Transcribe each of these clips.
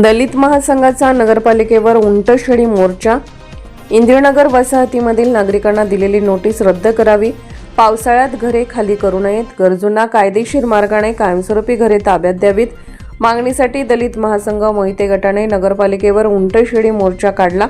दलित महासंघाचा नगरपालिकेवर उंटशेडी मोर्चा. इंदिरानगर वसाहतीमधील नागरिकांना दिलेली नोटीस रद्द करावी. पावसाळ्यात घरे खाली करू नयेत. गरजूंना कायदेशीर मार्गाने कायमस्वरूपी घरे ताब्यात द्यावीत. मागणीसाठी दलित महासंघ मोहिते गटाने नगरपालिकेवर उंटशेडी मोर्चा काढला.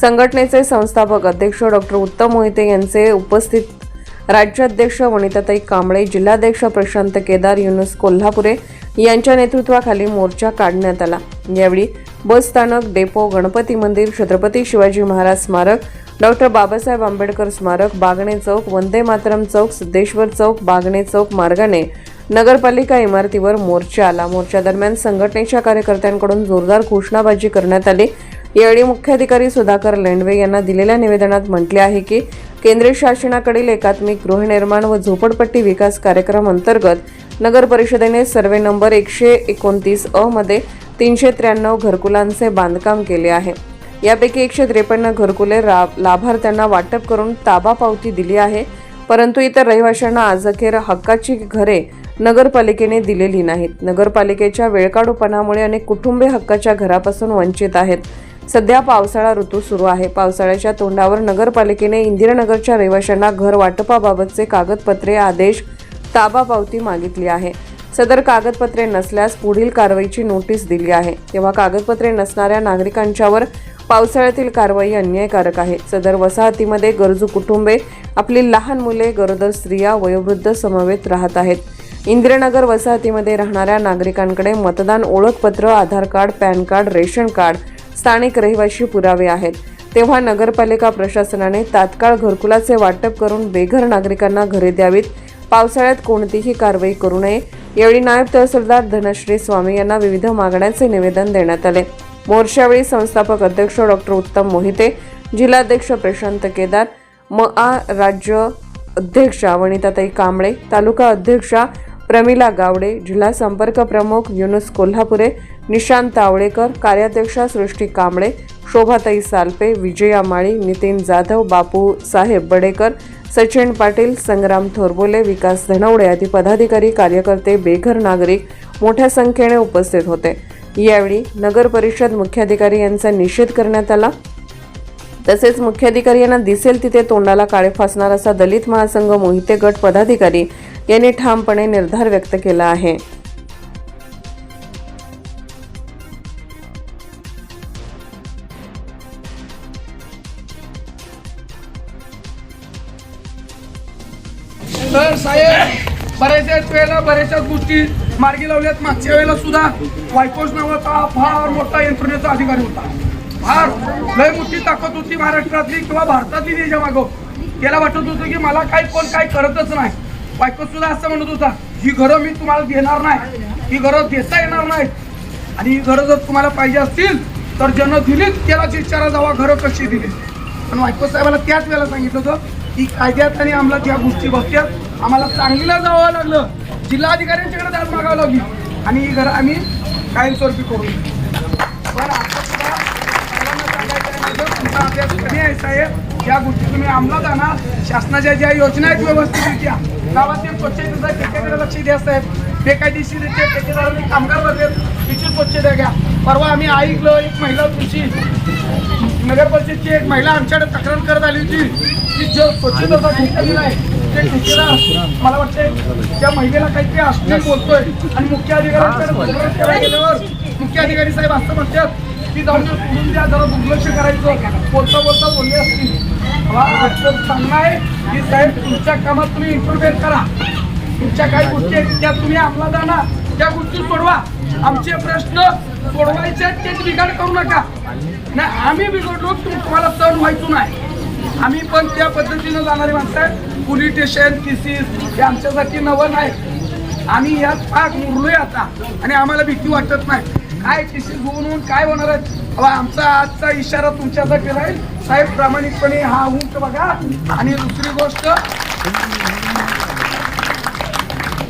संघटनेचे संस्थापक अध्यक्ष डॉक्टर उत्तम मोहिते यांचे उपस्थित राज्याध्यक्ष वनिताताई कांबळे जिल्हाध्यक्ष प्रशांत केदार युनुस कोल्हापुरे यांच्या नेतृत्वाखाली मोर्चा काढण्यात आला. यावेळी बस स्थानक डेपो गणपती मंदिर छत्रपती शिवाजी महाराज स्मारक डॉक्टर बाबासाहेब आंबेडकर स्मारक बागणे चौक वंदे मातरम चौक सिद्धेश्वर चौक बागणे चौक मार्गाने नगरपालिका इमारतीवर मोर्चा आला. मोर्चा दरम्यान संघटनेच्या कार्यकर्त्यांकडून जोरदार घोषणाबाजी करण्यात आली. यावेळी मुख्याधिकारी सुधाकर लेंडवे यांना दिलेल्या निवेदनात म्हटले आहे की केंद्र शासनाकडील एकात्मिक गृहनिर्माण व झोपडपट्टी विकास कार्यक्रम अंतर्गत नगर परिषदेने सर्वे नंबर एकशे एकोणतीस अ मध्ये तीनशे त्र्याण्णव घरकुलांचे बांधकाम केले आहे. यापैकी एकशे त्रेपन्न घरकुले रा- लाभार्थ्यांना वाटप करून ताबा पावती दिली आहे. परंतु इतर रहिवाशांना आजअखेर हक्काची घरे नगरपालिकेने दिलेली नाहीत. नगरपालिकेच्या वेळकाडूपणामुळे अनेक कुटुंबे हक्काच्या घरापासून वंचित आहेत. सध्या पावसाळा ऋतू सुरू आहे. पावसाळ्याच्या तोंडावर नगरपालिकेने इंदिरानगरच्या रहिवाशांना घर वाटपाबाबतचे कागदपत्रे आदेश ताबा पावती मागितली आहे. सदर कागदपत्रे नसल्यास पुढील कारवाईची नोटीस दिली आहे. तेव्हा कागदपत्रे नसणाऱ्या नागरिकांच्यावर पावसाळ्यातील कारवाई अन्यायकारक आहे. सदर वसाहतीमध्ये गरजू कुटुंबे आपली लहान मुले गरोदर स्त्रिया वयोवृद्ध समवेत राहत आहेत. इंदिरानगर वसाहतीमध्ये राहणाऱ्या नागरिकांकडे मतदान ओळखपत्र Aadhaar card PAN card ration card स्थानिक रहिवाशी पुरावे आहेत. तेव्हा नगरपालिका प्रशासनाने तात्काळ घरकुलाचे वाटप करून बेघर नागरिकांना घरे द्यावीत. पावसाळ्यात कोणतीही कारवाई करू नये. यावेळी नायब तहसीलदार धनश्री स्वामी यांना विविध मागण्यांचे निवेदन देण्यात आले. मोर्चावेळी संस्थापक अध्यक्ष डॉक्टर उत्तम मोहिते जिल्हाध्यक्ष प्रशांत केदार म आ राज्य अध्यक्षा वनिताताई कांबळे तालुका अध्यक्षा प्रमिला गावडे जिल्हा संपर्क प्रमुख युनुस कोल्हापुरे निशांत तावडेकर कार्याध्यक्षा सृष्टी कांबळे शोभाताई सालपे विजया माळी नितीन जाधव बापू साहेब बडेकर सचिन पाटील संग्राम थोरबोले विकास धनवडे आदी पदाधिकारी कार्यकर्ते बेघर नागरिक मोठ्या संख्येने उपस्थित होते. यावेळी नगर परिषद मुख्याधिकारी यांचा निषेध करण्यात आला. तसेच मुख्याधिकारी यांना दिसेल तिथे तोंडाला काळे फासणार असा दलित महासंघ मोहिते गट पदाधिकारी यांनी ठामपणे निर्धार व्यक्त केला आहे. तर साहेब बऱ्याचशाच वेळेला बऱ्याचशा गोष्टी मार्गी लावल्यात. मागच्या वेळेला सुद्धा वायकोस नावाचा फार मोठा यंत्रणेचा अधिकारी होता. फार लय मोठी ताकद होती महाराष्ट्रातली किंवा भारतातली त्याच्या मागं त्याला वाटत होतं की मला काय कोण काय करतच नाही. बायको सुद्धा असं म्हणत होता ही घरं मी तुम्हाला देणार नाही. ही घरं देता येणार नाही आणि ही घरं जर तुम्हाला पाहिजे असतील तर ज्यानं दिलीत त्यालाच विचारा जावा घरं कशी दिली पण बायको साहेबाला त्याच वेळेला सांगितलं होतं की कायद्यात आणि अंमलात या गोष्टी बघत्यात आम्हाला सांगलीला जावं लागलं. जिल्हाधिकाऱ्यांच्याकडे दाद मागावं लागली. आणि ही घरं आम्ही कायमस्वरूपी करू. पण तुमचा अभ्यास कमी आहे साहेब? या गोष्टी तुम्ही अंमलात आणा. शासनाच्या ज्या योजना आहेत व्यवस्थितरित्या गावातील स्वच्छतेचा ठेकेदार लक्ष द्या साहेब. बेकायदेशीरित्या ठेकेदारांनी कामगार बघेल तिची स्वच्छता घ्या. परवा आम्ही ऐकलं एक महिला तुमची नगर परिषदची एक महिला आमच्याकडे तक्रार करत आली होती. की जो स्वच्छतेचा ठेकेदार आहे ते मला वाटतं त्या महिलेला काहीतरी अश्लील बोलतोय. आणि मुख्य अधिकाऱ्यांकडे गेल्यावर मुख्य अधिकारी साहेब असं म्हणतात ती जाऊन सोडून द्या जरा दुर्लक्ष करायचं. बोलता बोलता बोलले असतील. मला आजचं सांगणं आहे की साहेब तुमच्या कामात तुम्ही इम्प्रुव्हमेंट करा. तुमच्या काही गोष्टी आहेत त्या तुम्ही आपला जाणा त्या गोष्टी सोडवा. आमचे प्रश्न सोडवायचे आहेत, तेच बिघाड करू नका. नाही आम्ही बिघडलो तुम्हाला सण व्हायचो नाही. आम्ही पण त्या पद्धतीनं जाणारी माणसं आहे पोलीस स्टेशन केसीस हे आमच्यासाठी नवं नाही आम्ही यात फार मुरलोय आता. आणि आम्हाला भीती वाटत नाही. काय केसेस होऊन होऊन काय होणार आहे अहो, आमचा आजचा इशारा तुमच्यासाठी राहील. साहेब प्रामाणिकपणे हा ऊंट बघा. आणि दुसरी गोष्ट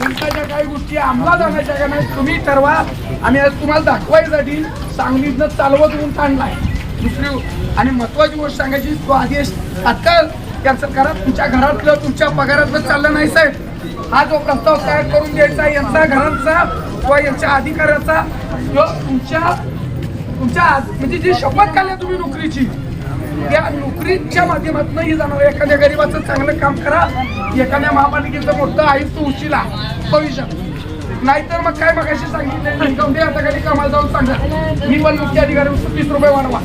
उंटाच्या काही गोष्टी अंमलात आणायच्या का नाही तुम्ही ठरवा. आम्ही आज तुम्हाला दाखवायसाठी सांगलीतनं चालवत उंट आणलाय. दुसरी आणि महत्वाची गोष्ट सांगायची तो आदेश तात्काळ कॅन्सल करा. तुमच्या घरातलं तुमच्या पगारातलं चाललं नाही साहेब. हा जो प्रस्ताव तयार करून द्यायचा यांचा घरांचा किंवा यांच्या अधिकाऱ्याचा किंवा तुमच्या तुमच्या आज- म्हणजे जी शपथ काढल्या तुम्ही नोकरीची त्या नोकरीच्या माध्यमातून ही जाणार एखाद्या गरीबाचं चांगलं काम करा. एखाद्या महापालिकेचं मोठं आयुक्त उशिला भविष्यात. नाहीतर मग काय मगाशी सांगितलं जाऊन दे आता कधी कामाला जाऊन सांगा. मी पण मुख्य अधिकारी होतो तीस रुपये वाढवा.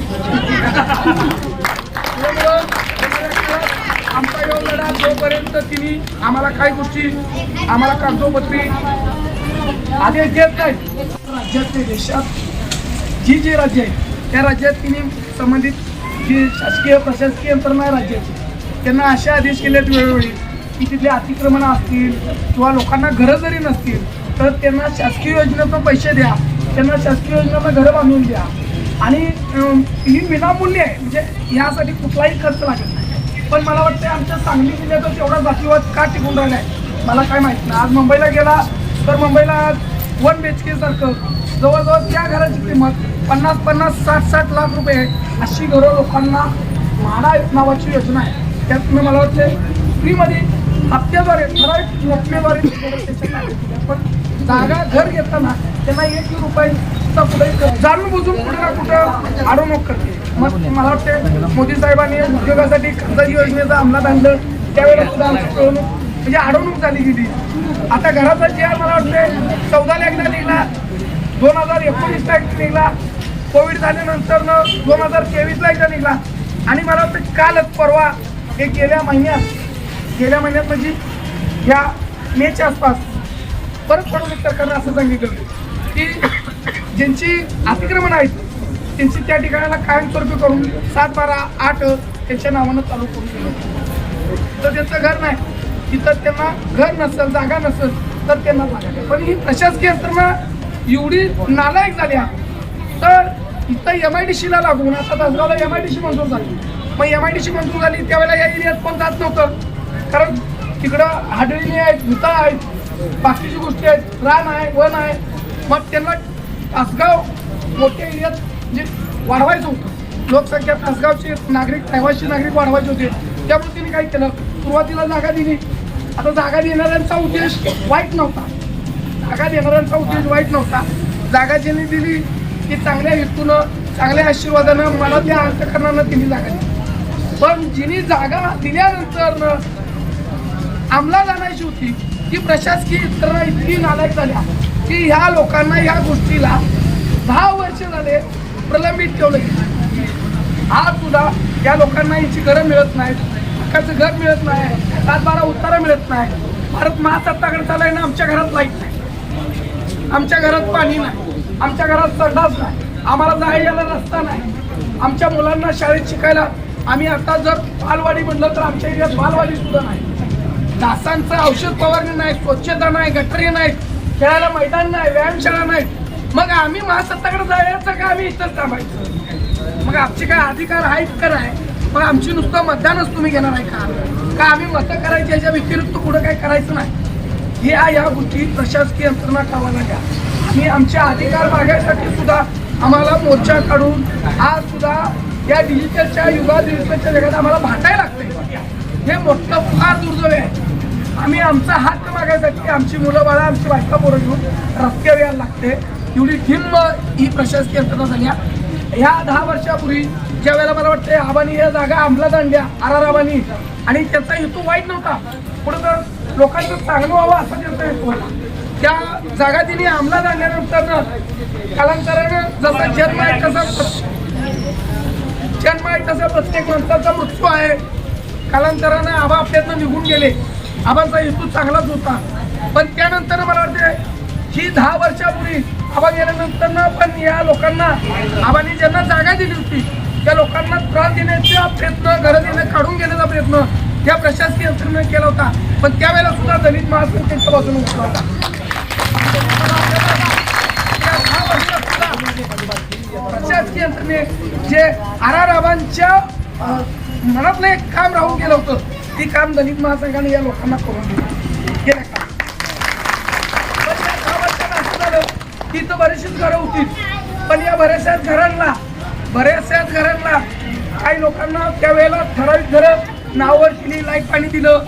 आमचा योग लढा जोपर्यंत तिने आम्हाला काही गोष्टी आम्हाला कागदोपत्री आदेश देत नाही. राज्यातले देशात जी जी राज्य आहेत त्या राज्यात तिने संबंधित जी शासकीय प्रशासकीय यंत्रणा आहे राज्याची त्यांना असे आदेश केलेत वेळोवेळी की तिथले अतिक्रमणं असतील किंवा लोकांना घरं जरी नसतील तर त्यांना शासकीय योजनेतून पैसे द्या त्यांना शासकीय योजनेतून घरं बांधून द्या. आणि ही विनामूल्य आहे म्हणजे यासाठी कुठलाही खर्च लागत नाही. पण मला वाटतं आमच्या सांगली जिल्ह्यातच एवढा जातीवाद का टिकून राहिला आहे मला काय माहीत नाही. आज मुंबईला गेला तर मुंबईला वन बी एच के सारखं जवळजवळ त्या घराची किंमत पन्नास पन्नास साठ साठ लाख रुपये आहे. अशी घरं लोकांना म्हाडा नावाची योजना आहे. त्यात तुम्ही मला वाटते फ्रीमध्ये हप्त्याद्वारे ठराविक रकमेद्वारे पण जागा घर घेताना त्यांना एक रुपयाचा पुढे जाणून बुजून कुठे ना कुठं आडवणूक करते. मग मला वाटते मोदी साहेबांनी उद्योगासाठी कर्जाची योजनेचा अंमलात आणलं. त्यावेळेला सुद्धा आमची म्हणजे अडवणूक झाली गेली. आता घराचा जे मला वाटते चौदाला एकदा निघला दोन हजार एकोणीसला एकदा निघला कोविड झाल्यानंतर दोन हजार तेवीसला एकदा निघला. आणि मला वाटतं कालच परवा हे गेल्या महिन्यात गेल्या महिन्यात म्हणजे ह्या मेच्या आसपास परत फडणवीस सरकारनं असं सांगितलं की ज्यांची अतिक्रमण आहेत त्यांची त्या ठिकाणाला कायमस्वरूपी करून सात बारा आठ त्यांच्या नावानं चालू करून दिलं. तर त्यांचं घर नाही. तिथं त्यांना घर नसेल जागा नसेल तर त्यांना लागेल पण ही प्रशासकीय यंत्रणा एवढी नालायक झाल्या तर इथं एम आय डी सीला लागून आता तासगावला एम आय डी सी मंजूर झाली. मग एम आय डी सी मंजूर झाली त्यावेळेला या एरियात पण जात नव्हतं. कारण तिकडं हाडळीने आहेत भूता आहेत बाकीची गोष्टी आहेत रान आहे वन आहे. मग त्यांना तासगाव मोठ्या एरियात म्हणजे वाढवायचं होतं लोकसंख्या तासगावचे नागरिक रहिवासी नागरिक वाढवायचे होते. त्यामुळे तिने काय केलं? सुरुवातीला जागा दिली. आता जागा देणाऱ्यांचा उद्देश वाईट नव्हता. जागा देणाऱ्यांचा उद्देश वाईट नव्हता. जागा ज्यांनी दिली ती चांगल्या हेतूनं चांगल्या आशीर्वादानं मला त्या अंतकरणानं तिने जागा दिली. पण जिने जागा दिल्यानंतर अंमलात आणायची होती ती प्रशासकीय यंत्रणा इतकी नालायक झाल्या की ह्या लोकांना ह्या गोष्टीला दहा वर्ष झाले प्रलंबित ठेवलं गेलं. आज सुद्धा या लोकांना याची घरं मिळत नाहीत हक्काचं घर मिळत नाही. सात बारा उत्तरं मिळत नाही. भारत महासत्ताकडे चाललाय ना आमच्या घरात लाइट नाही. आमच्या घरात पाणी नाही. आमच्या घरात संडास नाही. आम्हाला जायला रस्ता नाही. आमच्या मुलांना शाळेत शिकायला आम्ही आता जर बालवाडी म्हणलं तर आमच्या एरियात बालवाडी सुद्धा नाही. डासांचं औषध फवारणी नाही स्वच्छता नाही गटरी नाही खेळायला मैदान नाही व्यायामशाळा नाही. मग आम्ही महासत्ताकडे जायचं का आम्ही इथंच थांबायचं? मग आमचे काय अधिकार आहेत का नाही? पण आमची नुसतं मतदानच तुम्ही घेणार आहे का? का आम्ही मतं करायची याच्या व्यतिरिक्त कुठं काय करायचं नाही? या या गोष्टी प्रशासकीय यंत्रणा कामाला द्या आणि आमचे अधिकार मागायसाठी सुद्धा आम्हाला मोर्चा काढून आज सुद्धा या डिजिटलच्या युगात डिजिटलच्या जगात आम्हाला भांडायला लागते हे मोठं फार दुर्दैव आहे. आम्ही आमचा हक्क मागायसाठी आमची मुलं बाळा आमची बायका पोरं घेऊन रस्त्यावर यायला लागते. एवढी ढिम्म ही प्रशासकीय यंत्रणा झाली ह्या दहा वर्षापूर्वी ज्या वेळेला मला वाटतं आबानी या जागा अंमलात आणल्या आर आबानी आणि त्याचा हेतू वाईट नव्हता पुढे तर लोकांचं चांगलं व्हावं असा त्यांचा हेतू होता. त्या जागा तिने अंमलात आणल्यानंतर कालांतरानं जसा जन्म आहे तसा जन्म आहे तसा प्रत्येक माणसाचा मृत्यू आहे. कालांतरानं आबा आपल्यातनं निघून गेले. आबांचा हेतू चांगलाच होता. पण त्यानंतर मला वाटते ही दहा वर्षापूर्वी आबा गेल्यानंतर पण या लोकांना आबांनी ज्यांना जागा दिली होती त्या लोकांना त्रास देण्याचा प्रयत्न घरं देणं काढून घेण्याचा प्रयत्न या प्रशासकीय यंत्रणेने केला होता. पण त्यावेळेला सुद्धा दलित महासंघाच्या बाजूने उठला होता. या प्रशासकीय यंत्रणे जे आर आर आबांच्या मनातलं एक काम राहून गेलं होतं ते काम दलित महासंघाने या लोकांना करून दिलं. गेल्या काळात. पण या दहा वर्षात असं तिथं बरेचशीच घरं होती. पण या बऱ्याचशाच घरांना बऱ्याचशाच घरांना काही लोकांना त्यावेळेला ठराविक घरं नावावर केली लाइट पाणी दिलं.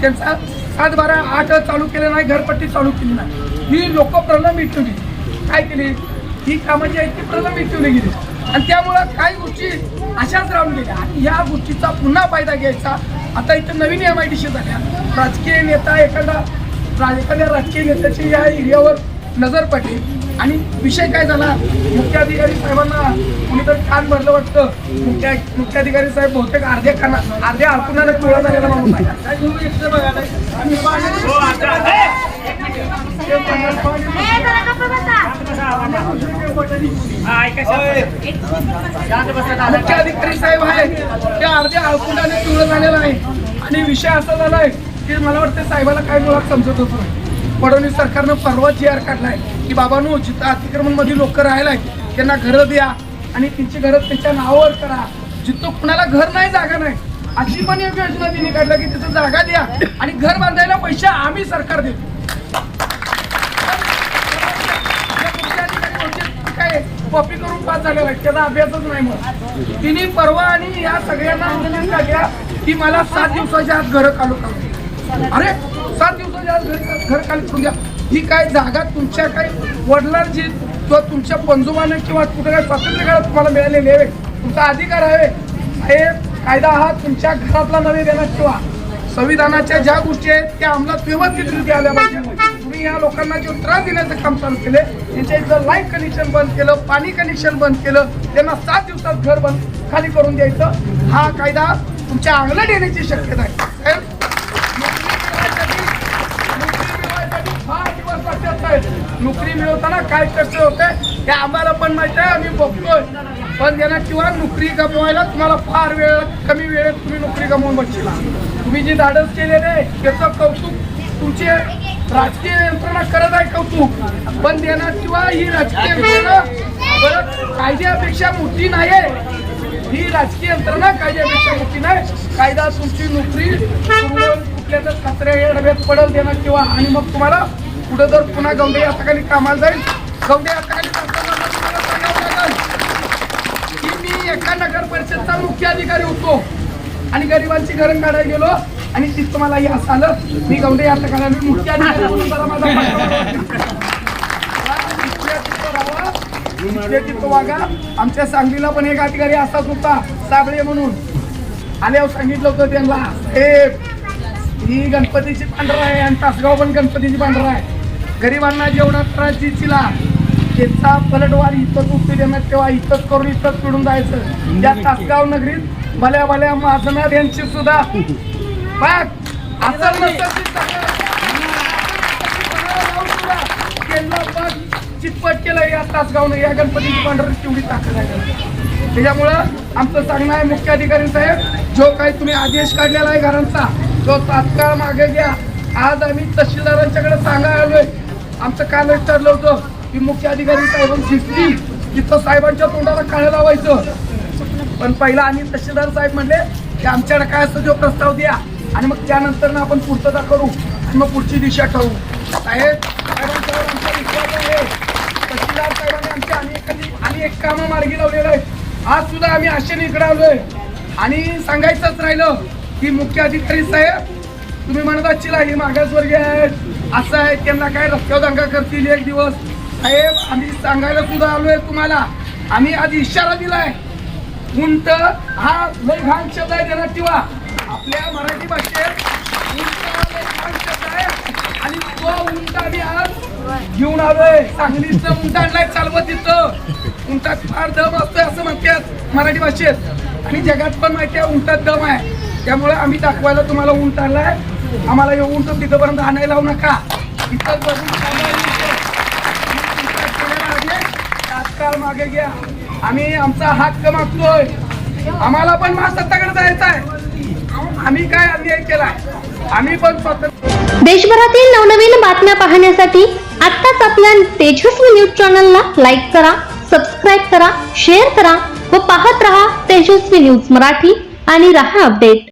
त्यांचा सात बारा आठ चालू केलं नाही घरपट्टी चालू केली नाही. ही लोक प्रलंबित ठेवली. काय केली? ही कामं जी आहेत ती प्रलंबित ठेवली गेली. आणि त्यामुळं काही गोष्टी अशाच राहून गेल्या. आणि या गोष्टीचा पुन्हा फायदा घ्यायचा. आता इथं नवीन एम आय डी सी झाल्या. राजकीय नेता एखादा एखाद्या राजकीय नेत्याची या एरियावर नजर पडली आणि विषय काय झाला? मुख्याधिकारी साहेबांना कुणीतरी कान भरलं वाटतं. मुख्य मुख्याधिकारी साहेब बहुतेक अर्ध्या काना अर्ध्या अल्पुनाला पिवळा झालेला माणूस आहे. आणि मुख्याधिकारी साहेब आहे ते अर्ध्या अळकुंडाने पिवळं झालेलं आहे. आणि विषय असा झालाय की मला वाटतं साहेबाला काय मुळात समजत होतं. नाही फडणवीस सरकारनं परवा जी आर काढलाय की बाबांनो जिथं अतिक्रमणमध्ये लोक राहायला आहेत त्यांना घरं द्या आणि त्यांची घरं त्यांच्या नावावर करा. जिथं कुणाला घर नाही जागा नाही अशी पण एक योजना तिने काढल्या की तिथं जागा द्या आणि घर बांधायला पैसे आम्ही सरकार देतो. काय कॉपी करून पास झालेला आहे त्याचा अभ्यासच नाही मग. तिने परवा आणि या सगळ्यांना आंदोलन काढल्या की मला सात दिवसाच्या आत घरं काढू काढू अरे घर खाली करून द्या. ही काय जागा तुमच्या काही वडिलांची किंवा तुमच्या पंजोबाने किंवा कुठे काय स्वातंत्र्य काळात तुम्हाला मिळालेले आहे तुमचा अधिकार आहे हे कायदा हा तुमच्या घरातला नव्हे देणार किंवा संविधानाच्या ज्या गोष्टी आहेत त्या अंमलात व्यवस्थितरित्या आल्या पाहिजे. तुम्ही या लोकांना जे त्रास देण्याचं काम चालू केले त्यांच्या इथलं लाइट कनेक्शन बंद केलं पाणी कनेक्शन बंद केलं त्यांना सात दिवसात घर बंद खाली करून द्यायचं. हा कायदा तुमच्या अंगलट येण्याची शक्यता आहे. दिवस नोकरी मिळवताना काय कष्ट होते हे आम्हाला पण माहिती आहे आम्ही बघतोय. पण त्यांना किंवा नोकरी गमवायला तुम्हाला फार वेळ कमी वेळेत तुम्ही नोकरी गमवून बसशीला. तुम्ही जी धाडस केलेले त्याचं कौतुक तुमचे राजकीय यंत्रणा करत आहे कौतुक. पण देणार किंवा ही राजकीय यंत्रणा परत कायद्यापेक्षा मोठी नाही ही राजकीय यंत्रणा कायद्यापेक्षा मोठी नाही. कायदा तुमची नोकरी कुठल्या तर कचऱ्या डब्यात पडल देणार किंवा आणि मग तुम्हाला पुढे जर पुन्हा गवंडे हाताखाली कामाला जाईल गवंडे हाताखाली करताना की मी एका नगर परिषदचा मुख्य अधिकारी होतो. आणि गरिबांची घरं काढायला गेलो आणि तिथं मला हे असं आलं. मी गवंडे हाताखाली मी मुख्य अधिकारी म्हणून जरा माझा तिथं वागा. आमच्या सांगलीला पण एक अधिकारी असाच होता साबळे म्हणून. आल्यावर सांगितलं होतं त्यांना हे ही गणपतीची पांढरा आहे आणि तासगाव पण गणपतीची पांढरा आहे. गरिबांना जेवढा त्रास दिला त्याचा पलटवार इथंच उपयोग तेव्हा इथंच करून इथंच पिडून जायचं. त्या तासगाव नगरीत भल्या भल्या माजनार यांची सुद्धा. चितपट केलं या तासगावनं या गणपतीची पांढरी तेवढी ताकद आहे त्याच्यामुळं आमचं सांगणं आहे मुख्य अधिकारी साहेब जो काही तुम्ही आदेश काढलेला आहे घरांचा तो तात्काळ मागे घ्या. आज आम्ही तहसीलदारांच्याकडे सांगायला आलोय आमचं कालच ठरलं होतं की मुख्य अधिकारी साहेबांनी दिसली तिथं साहेबांच्या तोंडाला काळं लावायचं. पण पहिला आणि तहसीलदार साहेब म्हणले की आमच्याकडे काय असं जो प्रस्ताव द्या. आणि मग त्यानंतर ना आपण पूर्तता करू. आणि मग पुढची दिशा ठरवू. साहेब साहेबांच्यावर आमचा विश्वास आहे. तहसीलदार साहेबांनी आमच्या अनेक एक कामं मार्गी लावलेलं आहे. आज सुद्धा आम्ही आशेने इकडे आलोय. आणि सांगायचंच राहिलं की मुख्य अधिकारी साहेब तुम्ही म्हणत असतील ही मागासवर्गीय आहेत. असं आहे त्यांना काय रस्त्यावर दंगा करतील एक दिवस? साहेब आम्ही सांगायला सुद्धा आलोय तुम्हाला. आम्ही आज इशारा दिलाय. उंट हा लय घाण शब्द आहे त्यांना ठेवा. आपल्या मराठी भाषेत शब्द आहे. आणि तो उंट आम्ही आज घेऊन आलोय. सांगलीचं उंट आणलाय चालवत तिथं उंटात फार दम असतोय असं म्हणतात मराठी भाषेत. आणि जगात पण माहिती आहे उंटात दम आहे. त्यामुळे आम्ही दाखवायला तुम्हाला उंट आणलाय. आम्हाला येऊन तर तिथंपर्यंत आणायला लावू नका. इथं. बसून तात्काळ मागे घ्या. आम्ही आमचा हक्क मागतोय आम्हाला पण महासत्ताकडे जायचं आहे. आम्ही काय अन्याय केलाय? आम्ही पण स्वतंत्र देशभरातील नवनवीन बातम्या पाहण्यासाठी आत्ताच आपल्या तेजस्वी न्यूज चॅनलला लाईक करा सबस्क्राईब करा शेअर करा व पाहत रहा तेजस्वी न्यूज मराठी आणि रहा अपडेट.